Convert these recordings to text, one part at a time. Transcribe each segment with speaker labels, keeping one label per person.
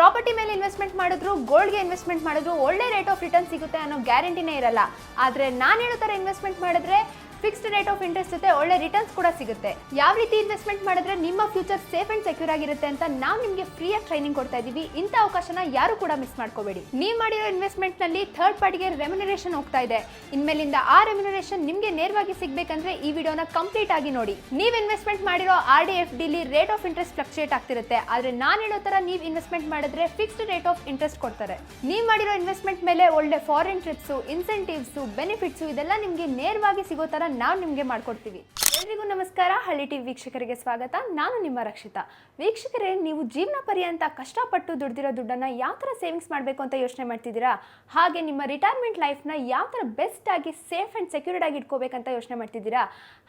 Speaker 1: Property ಮೇಲೆ investment ಮಾಡಿದ್ರು, ಗೋಲ್ಡ್ಗೆ investment ಮಾಡಿದ್ರು, ಒಳ್ಳೆ ರೇಟ್ ಆಫ್ ರಿಟರ್ನ್ ಸಿಗುತ್ತೆ ಅನ್ನೋ ಗ್ಯಾರಂಟಿನೇ ಇರಲ್ಲ. ಆದರೆ ನಾನು ಹೇಳೋ ಥರ ಇನ್ವೆಸ್ಟ್ಮೆಂಟ್ ಮಾಡಿದ್ರೆ ಫಿಕ್ಸ್ಡ್ ರೇಟ್ ಆಫ್ ಇಂಟ್ರೆಸ್ಟ್ ಜೊತೆ ಒಳ್ಳೆ ರಿಟರ್ನ್ಸ್ ಕೂಡ ಸಿಗುತ್ತೆ. ಯಾವ ರೀತಿ ಇನ್ವೆಸ್ಟ್ಮೆಂಟ್ ಮಾಡಿದ್ರೆ ನಿಮ್ಮ ಫ್ಯೂಚರ್ ಸೇಫ್ ಅಂಡ್ ಸೆಕ್ಯೂರ್ ಆಗಿರುತ್ತೆ ಅಂತ ನಾವು ನಿಮಗೆ ಫ್ರೀಯಾಗಿ ಟ್ರೈನಿಂಗ್ ಕೊಡ್ತಾ ಇದೀವಿ ಇಂಥ ಅವಕಾಶನ ಯಾರು ಕೂಡ ಮಿಸ್ ಮಾಡ್ಕೋಬೇಡಿ. ನೀವು ಮಾಡಿರೋ ಇನ್ವೆಸ್ಟ್ಮೆಂಟ್ನಲ್ಲಿ ಥರ್ಡ್ ಪಾರ್ಟಿಗೆ ರೆಮ್ಯುನರೇಷನ್ ಹೋಗ್ತಾ ಇದೆ. ಇನ್ಮೇಲಿಂದ ಆ ರೆಮ್ಯುನರೇಷನ್ ನಿಮಗೆ ನೇರವಾಗಿ ಸಿಗಬೇಕಂದ್ರೆ ಈ ವಿಡಿಯೋನ ಕಂಪ್ಲೀಟ್ ಆಗಿ ನೋಡಿ. ನೀವು ಇನ್ವೆಸ್ಟ್ಮೆಂಟ್ ಮಾಡಿರೋ ಆರ್ ಡಿ ಎಫ್ ಡಿಲಿ ರೇಟ್ ಆಫ್ ಇಂಟ್ರೆಸ್ಟ್ ಫ್ಲಕ್ಚುಯೇಟ್ ಆಗ್ತಿರುತ್ತೆ. ಆದ್ರೆ ನಾನು ಹೇಳೋ ತರ ನೀವು ಇನ್ವೆಸ್ಟ್ಮೆಂಟ್ ಮಾಡಿದ್ರೆ ಫಿಕ್ಸ್ಡ್ ರೇಟ್ ಆಫ್ ಇಂಟ್ರೆಸ್ಟ್ ಕೊಡ್ತಾರೆ. ನೀವು ಮಾಡಿರೋ ಇನ್ವೆಸ್ಟ್ಮೆಂಟ್ ಮೇಲೆ ಒಳ್ಳೆ ಫಾರಿನ್ ಟ್ರಿಪ್ಸು ಇನ್ಸೆಂಟಿವ್ಸ್ ಬೆನಿಫಿಟ್ಸು ಇದೆಲ್ಲ ನಿಮಗೆ ನೇರವಾಗಿ ಸಿಗೋ ತರ ನಾವು ನಿಮಗೆ ಮಾಡ್ಕೊಡ್ತೀವಿ. ಎಲ್ರಿಗೂ ನಮಸ್ಕಾರ. ಹಳ್ಳಿ ಟಿವಿ ವೀಕ್ಷಕರಿಗೆ ಸ್ವಾಗತ. ನಾನು ನಿಮ್ಮ ರಕ್ಷಿತಾ. ವೀಕ್ಷಕರೇ, ನೀವು ಜೀವನ ಪರ್ಯಂತ ಕಷ್ಟಪಟ್ಟು ದುಡ್ದಿರೋ ದುಡ್ಡನ್ನ ಯಾವ ಥರ ಸೇವಿಂಗ್ಸ್ ಮಾಡಬೇಕು ಅಂತ ಯೋಚನೆ ಮಾಡ್ತಿದ್ದೀರಾ? ಹಾಗೆ ನಿಮ್ಮ ರಿಟೈರ್ಮೆಂಟ್ ಲೈಫ್ನ ಯಾವ ಥರ ಬೆಸ್ಟ್ ಆಗಿ ಸೇಫ್ ಆ್ಯಂಡ್ ಸೆಕ್ಯೂರ್ಡ್ ಆಗಿ ಇಟ್ಕೋಬೇಕಂತ ಯೋಚನೆ ಮಾಡ್ತಿದ್ದೀರಾ?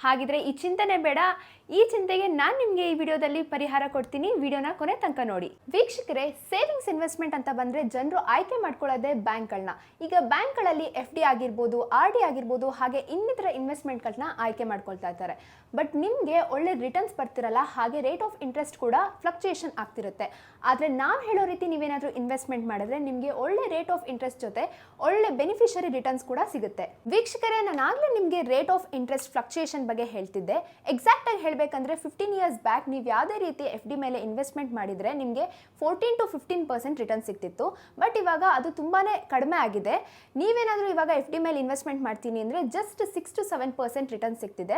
Speaker 1: ಹಾಗಿದ್ರೆ ಈ ಚಿಂತನೆ ಬೇಡ. ಈ ಚಿಂತೆಗೆ ನಾನು ನಿಮಗೆ ಈ ವಿಡಿಯೋದಲ್ಲಿ ಪರಿಹಾರ ಕೊಡ್ತೀನಿ. ವಿಡಿಯೋನ ಕೊನೆ ತನಕ ನೋಡಿ. ವೀಕ್ಷಕರೇ ಸೇವಿಂಗ್ಸ್ ಇನ್ವೆಸ್ಟ್ಮೆಂಟ್ ಅಂತ ಬಂದರೆ ಜನರು ಆಯ್ಕೆ ಮಾಡ್ಕೊಳ್ಳೋದೇ ಬ್ಯಾಂಕ್ಗಳನ್ನ. ಈಗ ಬ್ಯಾಂಕ್ಗಳಲ್ಲಿ ಎಫ್ ಡಿ ಆಗಿರ್ಬೋದು ಆರ್ ಡಿ ಆಗಿರ್ಬೋದು, ಹಾಗೆ ಇನ್ನಿತರ ಇನ್ವೆಸ್ಟ್ಮೆಂಟ್ಗಳನ್ನ ಆಯ್ಕೆ ಮಾಡ್ಕೊಳ್ತಾ ಇದ್ದಾರೆ. ಬಟ್ ನಿಮಗೆ ಒಳ್ಳೆ ರಿಟರ್ನ್ಸ್ ಬರ್ತಿರಲ್ಲ, ಹಾಗೆ ರೇಟ್ ಆಫ್ ಇಂಟ್ರೆಸ್ಟ್ ಕೂಡ ಫ್ಲಕ್ಚುಯೇಷನ್ ಆಗ್ತಿರುತ್ತೆ. ಆದರೆ ನಾವು ಹೇಳೋ ರೀತಿ ನೀವೇನಾದರೂ ಇನ್ವೆಸ್ಟ್ಮೆಂಟ್ ಮಾಡಿದ್ರೆ ನಿಮಗೆ ಒಳ್ಳೆ ರೇಟ್ ಆಫ್ ಇಂಟ್ರೆಸ್ಟ್ ಜೊತೆ ಒಳ್ಳೆ ಬೆನಿಫಿಷರಿ ರಿಟರ್ನ್ಸ್ ಕೂಡ ಸಿಗುತ್ತೆ. ವೀಕ್ಷಕರೇ ನಾನು ಆಗಲೇ ನಿಮಗೆ ರೇಟ್ ಆಫ್ ಇಂಟ್ರೆಸ್ಟ್ ಫ್ಲಕ್ಚುಯೇಷನ್ ಬಗ್ಗೆ ಹೇಳ್ತಿದ್ದೆ. ಎಕ್ಸಾಕ್ಟ್ ಆಗಿ ಹೇಳಬೇಕಂದ್ರೆ ಫಿಫ್ಟೀನ್ ಇಯರ್ಸ್ ಬ್ಯಾಕ್ ನೀವು ಯಾವುದೇ ರೀತಿ ಎಫ್ ಡಿ ಮೇಲೆ ಇನ್ವೆಸ್ಟ್ಮೆಂಟ್ ಮಾಡಿದರೆ ನಿಮಗೆ fourteen to fifteen percent return ಸಿಗ್ತಿತ್ತು. ಬಟ್ ಇವಾಗ ಅದು ತುಂಬಾ ಕಡಿಮೆ ಆಗಿದೆ. ನೀವೇನಾದರೂ ಇವಾಗ ಎಫ್ ಡಿ ಮೇಲೆ ಇನ್ವೆಸ್ಟ್ಮೆಂಟ್ ಮಾಡ್ತೀನಿ ಅಂದರೆ just six to seven percent return ಸಿಗ್ತಿದೆ.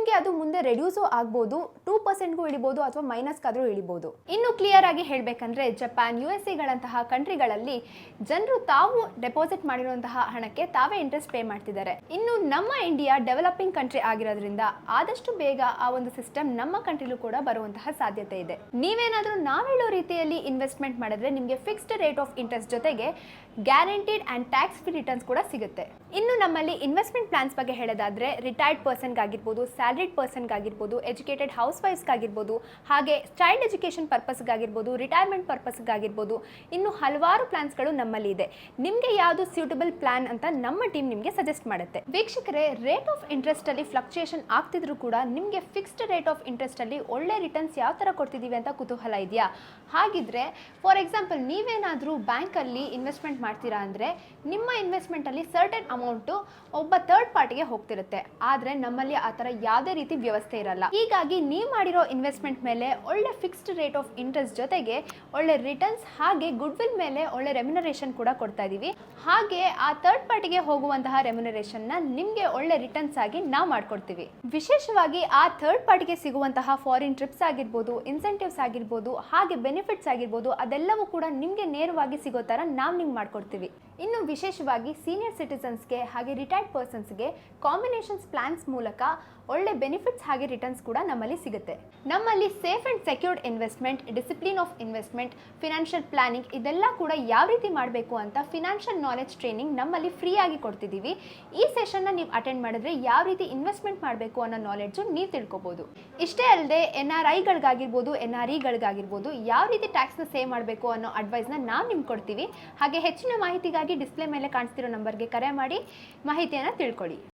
Speaker 1: ನಿಮಗೆ ಅದು ಮುಂದೆ ರೆಡ್ಯೂಸು ಆಗ್ಬೋದು ಟೂ ಪರ್ಸೆಂಟ್ಗೂ ಇಳಿಬೋದು ಅಥವಾ ಮೈನಸ್ಗಾದರೂ ಇಳಿಬೋದು. ಇನ್ನು ಕ್ಲಿಯರ್ ಆಗಿ ಹೇಳಬೇಕಂದ್ರೆ ಜಪಾನ್ ಯು ಎಸ್ ಎಗಳಂತಹ ಕಂಟ್ರಿಗಳಲ್ಲಿ ಜನರು ತಾವು ಡೆಪಾಸಿಟ್ ಮಾಡಿರುವಂತಹ ಹಣಕ್ಕೆ ತಾವೇ ಇಂಟ್ರೆಸ್ಟ್ ಪೇ ಮಾಡ್ತಿದ್ದಾರೆ. ಇನ್ನು ನಮ್ಮ ಇಂಡಿಯಾ ಡೆವಲಪಿಂಗ್ ಕಂಟ್ರಿ ಆಗಿರೋದ್ರಿಂದ ಆದಷ್ಟು ಬೇಗ ಆ ಒಂದು ಸಿಸ್ಟಮ್ ನಮ್ಮ ಕಂಟ್ರಿಲೂ ಕೂಡ ಬರುವಂತಹ ಸಾಧ್ಯತೆ ಇದೆ. ನೀವೇನಾದರೂ ನಾವು ಹೇಳೋ ರೀತಿಯಲ್ಲಿ ಇನ್ವೆಸ್ಟ್ಮೆಂಟ್ ಮಾಡಿದ್ರೆ ನಿಮಗೆ ಫಿಕ್ಸ್ಡ್ ರೇಟ್ ಆಫ್ ಇಂಟ್ರೆಸ್ಟ್ ಜೊತೆಗೆ guaranteed and tax free returns ಕೂಡ ಸಿಗುತ್ತೆ. ಇನ್ನು ನಮ್ಮಲ್ಲಿ ಇನ್ವೆಸ್ಟ್ಮೆಂಟ್ ಪ್ಲಾನ್ಸ್ ಬಗ್ಗೆ ಹೇಳೋದಾದ್ರೆ ರಿಟೈರ್ಡ್ ಪರ್ಸನ್ಗಾಗಿರ್ಬೋದು ಸ್ಯಾಲ್ರಿಡ್ ಪರ್ಸನ್ಗಾಗಿರ್ಬೋದು ಎಜುಕೇಟೆಡ್ ಹೌಸ್ ವೈಫ್ಸ್ಗಾಗಿರ್ಬೋದು ಹಾಗೆ ಚೈಲ್ಡ್ ಎಜುಕೇಷನ್ ಪರ್ಪಸ್ಗಾಗಿರ್ಬೋದು ರಿಟೈರ್ಮೆಂಟ್ ಪರ್ಪಸ್ಗಾಗಿರ್ಬೋದು ಇನ್ನು ಹಲವಾರು ಪ್ಲಾನ್ಸ್ಗಳು ನಮ್ಮಲ್ಲಿ ಇದೆ. ನಿಮಗೆ ಯಾವುದು ಸ್ಯೂಟಬಲ್ ಪ್ಲಾನ್ ಅಂತ ನಮ್ಮ ಟೀಮ್ ನಿಮಗೆ ಸಜೆಸ್ಟ್ ಮಾಡುತ್ತೆ. ವೀಕ್ಷಕರೇ ರೇಟ್ ಆಫ್ ಇಂಟ್ರೆಸ್ಟಲ್ಲಿ ಫ್ಲಕ್ಚುಯೇಷನ್ ಆಗ್ತಿದ್ರು ಕೂಡ ನಿಮಗೆ ಫಿಕ್ಸ್ಡ್ ರೇಟ್ ಆಫ್ ಇಂಟ್ರೆಸ್ಟಲ್ಲಿ ಒಳ್ಳೆ ರಿಟರ್ನ್ಸ್ ಯಾವ ಥರ ಕೊಡ್ತಿದ್ದೀವಿ ಅಂತ ಕುತೂಹಲ ಇದೆಯಾ? ಹಾಗಿದ್ರೆ ಫಾರ್ ಎಕ್ಸಾಂಪಲ್ ನೀವೇನಾದರೂ ಬ್ಯಾಂಕಲ್ಲಿ ಇನ್ವೆಸ್ಟ್ಮೆಂಟ್ ಮಾಡ್ತೀರಾ ಅಂದರೆ, ನಿಮ್ಮ ಇನ್ವೆಸ್ಟ್ಮೆಂಟಲ್ಲಿ ಸರ್ಟನ್ ಅಮೌಂಟು ಒಬ್ಬ ತರ್ಡ್ ಪಾರ್ಟಿಗೆ ಹೋಗ್ತಿರುತ್ತೆ. ಆದರೆ ನಮ್ಮಲ್ಲಿ ಆ ಥರ ಯಾವುದೇ ರೀತಿ ವ್ಯವಸ್ಥೆ ಇರಲ್ಲ. ಹೀಗಾಗಿ ನೀವು ಮಾಡಿರೋ ಇನ್ವೆಸ್ಟ್ಮೆಂಟ್ ಮೇಲೆ ಒಳ್ಳೆ ಫಿಕ್ಸ್ಡ್ ರೇಟ್ ಆಫ್ ಇಂಟ್ರೆಸ್ಟ್ ಜೊತೆಗೆ ಒಳ್ಳೆ ರಿಟರ್ನ್ಸ್ ಹಾಗೆ ಗುಡ್ ವಿಲ್ ಮೇಲೆ ಒಳ್ಳೆ ರೆಮ್ಯುನರೇಷನ್ ಕೂಡ ಕೊಡ್ತಾ ಇದೀವಿ. ಹಾಗೆ ಆ ಥರ್ಡ್ ಪಾರ್ಟಿಗೆ ಹೋಗುವಂತಹ ರೆಮ್ಯುನರೇಷನ್ನ ನಿಮಗೆ ಒಳ್ಳೆ ರಿಟರ್ನ್ಸ್ ಆಗಿ ನಾವು ಮಾಡ್ಕೊಡ್ತೀವಿ. ವಿಶೇಷವಾಗಿ ಆ ಥರ್ಡ್ ಪಾರ್ಟಿಗೆ ಸಿಗುವಂತಹ ಫಾರಿನ್ ಟ್ರಿಪ್ಸ್ ಆಗಿರ್ಬೋದು ಇನ್ಸೆಂಟಿವ್ಸ್ ಆಗಿರ್ಬೋದು, ಹಾಗೆ ಬೆನಿಫಿಟ್ಸ್ ಆಗಿರ್ಬೋದು, ಅದೆಲ್ಲವೂ ಕೂಡ ನಿಮಗೆ ನೇರವಾಗಿ ಸಿಗೋ ಥರ ನಾವು ನಿಮ್ಗೆ ಮಾಡ್ಕೊಡ್ತೀವಿ. ಇನ್ನು ವಿಶೇಷವಾಗಿ ಸೀನಿಯರ್ ಸಿಟಿಸನ್ಸ್ಗೆ ಹಾಗೆ ರಿಟೈರ್ಡ್ ಪರ್ಸನ್ಸ್ಗೆ ಕಾಂಬಿನೇಷನ್ಸ್ ಪ್ಲಾನ್ಸ್ ಮೂಲಕ ಒಳ್ಳೆ ಬೆನಿಫಿಟ್ಸ್ ಹಾಗೆ ರಿಟರ್ನ್ಸ್ ಕೂಡ ನಮ್ಮಲ್ಲಿ ಸಿಗುತ್ತೆ. ನಮ್ಮಲ್ಲಿ safe and secured investment discipline of investment financial planning ಇದೆಲ್ಲ ಕೂಡ ಯಾವ ರೀತಿ ಮಾಡಬೇಕು ಅಂತ ಫಿನಾನ್ಷಿಯಲ್ ನಾಲೆಜ್ ಟ್ರೈನಿಂಗ್ ನಮ್ಮಲ್ಲಿ ಫ್ರೀ ಆಗಿ ಕೊಡ್ತಿದ್ದೀವಿ ಈ ಸೆಷನ್ನ ನೀವು ಅಟೆಂಡ್ ಮಾಡಿದ್ರೆ ಯಾವ ರೀತಿ ಇನ್ವೆಸ್ಟ್ಮೆಂಟ್ ಮಾಡಬೇಕು ಅನ್ನೋ ನಾಲೆಡ್ಜು ನೀವು ತಿಳ್ಕೊಬೋದು. ಇಷ್ಟೇ ಅಲ್ಲದೆ ಎನ್ ಆರ್ ಐಗಳಿಗಾಗಿರ್ಬೋದು ಎನ್ ಆರ್ ಇಗಳಿಗಾಗಿರ್ಬೋದು ಯಾವ ರೀತಿ ಟ್ಯಾಕ್ಸ್ನ ಸೇವ್ ಮಾಡಬೇಕು ಅನ್ನೋ ಅಡ್ವೈಸ್ನ ನಾವು ನಿಮ್ಗೆ ಕೊಡ್ತೀವಿ. ಹಾಗೆ ಹೆಚ್ಚಿನ ಮಾಹಿತಿಗಾಗಿ ಡಿಸ್ಪ್ಲೇ ಮೇಲೆ ಕಾಣಿಸ್ತಿರೋ ನಂಬರ್ಗೆ ಕರೆ ಮಾಡಿ ಮಾಹಿತಿಯನ್ನು ತಿಳ್ಕೊಳ್ಳಿ.